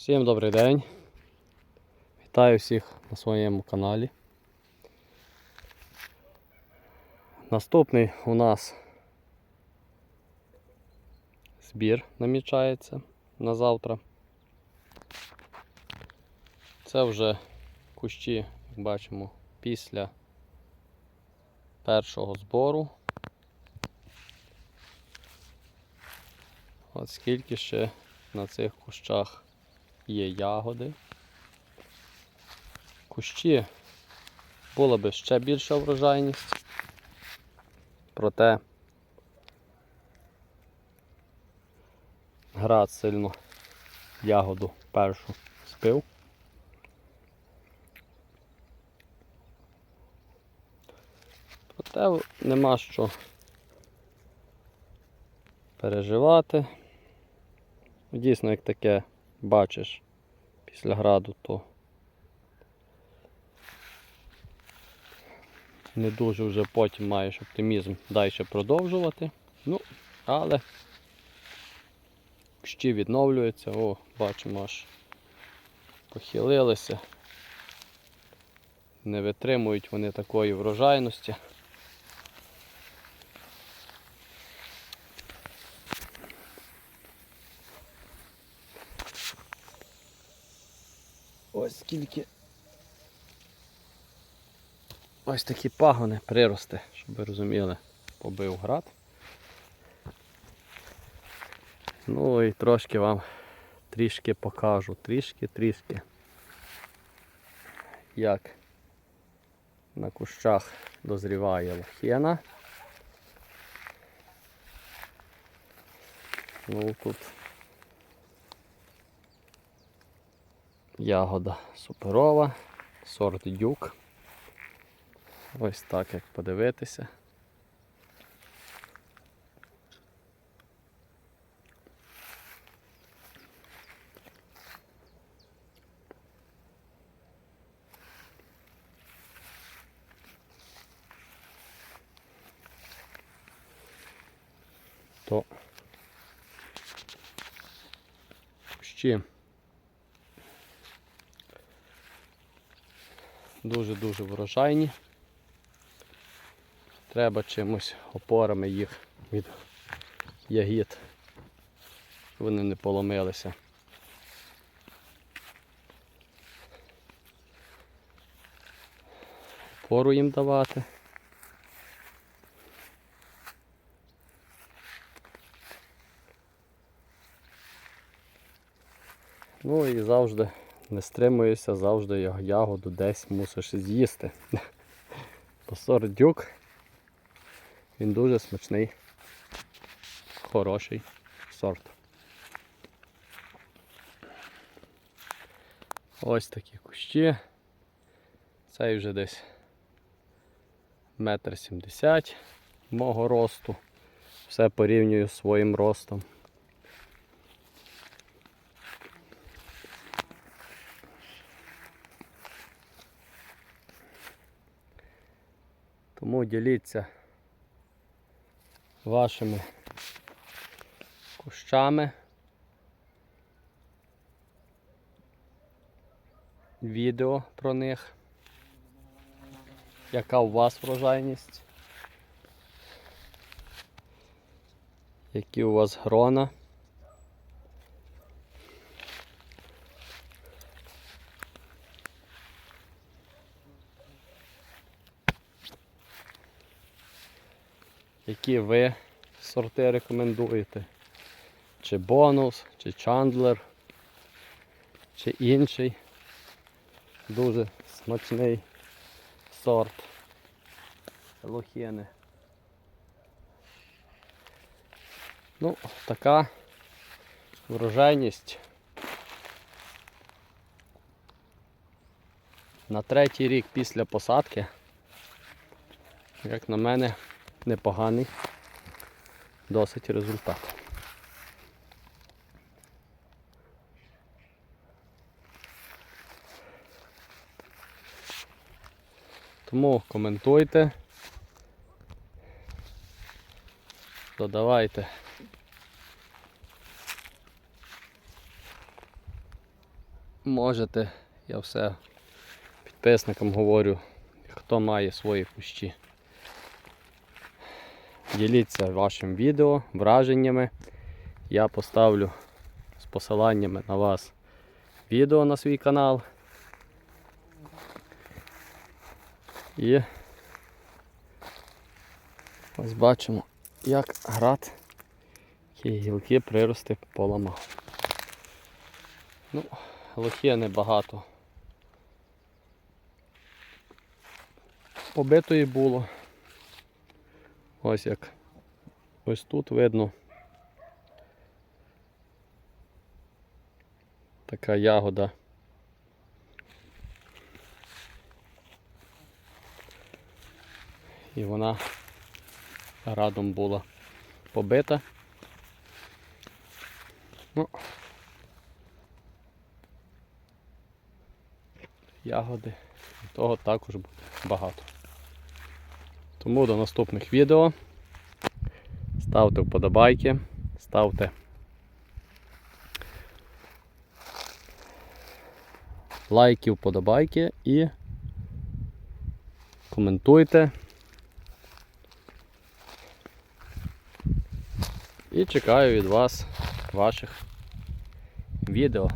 Всім добрий день. Вітаю всіх на своєму каналі. Наступний у нас збір намічається на завтра. Це вже кущі, як бачимо, після першого збору. От скільки ще на цих кущах є ягоди. Кущі була би ще більша врожайність, проте град сильно ягоду першу спив. Проте нема що переживати. Дійсно, як таке бачиш після граду, то не дуже вже потім маєш оптимізм далі продовжувати. Ну, але кущі відновлюються, о, бачимо аж похилилися. Не витримують вони такої врожайності. Ось скільки. Ось такі пагони прирости, щоб ви розуміли, побив град. Ну і трошки вам трішки покажу, трішки-трішки, як на кущах дозріває лохєна. Ну тут Ягода суперова, сорт дюк. Ось так як подивитися. То кущі дуже-дуже врожайні. Треба чимось опорами їх від ягід, щоб вони не поломилися. Опору їм давати. Ну і завжди не стримуєшся, завжди його ягоду десь мусиш з'їсти. То сорт дюк, він дуже смачний, хороший сорт. Ось такі кущі. Цей вже десь метр сімдесят мого росту. Все порівнюю з своїм ростом. Тому діліться вашими кущами. Відео про них. Яка у вас врожайність? Які у вас грона? Які ви сорти рекомендуєте? Чи бонус, чи чандлер, чи інший дуже смачний сорт лохіни. Ну, така врожайність на третій рік після посадки, як на мене, непоганий досить результат. Тому коментуйте, додавайте можете, я все підписникам говорю, хто має свої кущі. Діліться вашим відео, враженнями. Я поставлю з посиланнями на вас відео на свій канал. І ось бачимо, як град які гілки прирости поламав. Ну, лохи небагато. Побитої було. Ось як ось тут видно. Така ягода. І вона радом була побита. Ну, ягоди того також буде багато. Тому до наступних відео. Ставте вподобайки, ставте лайки, вподобайки і коментуйте. І чекаю від вас ваших відео.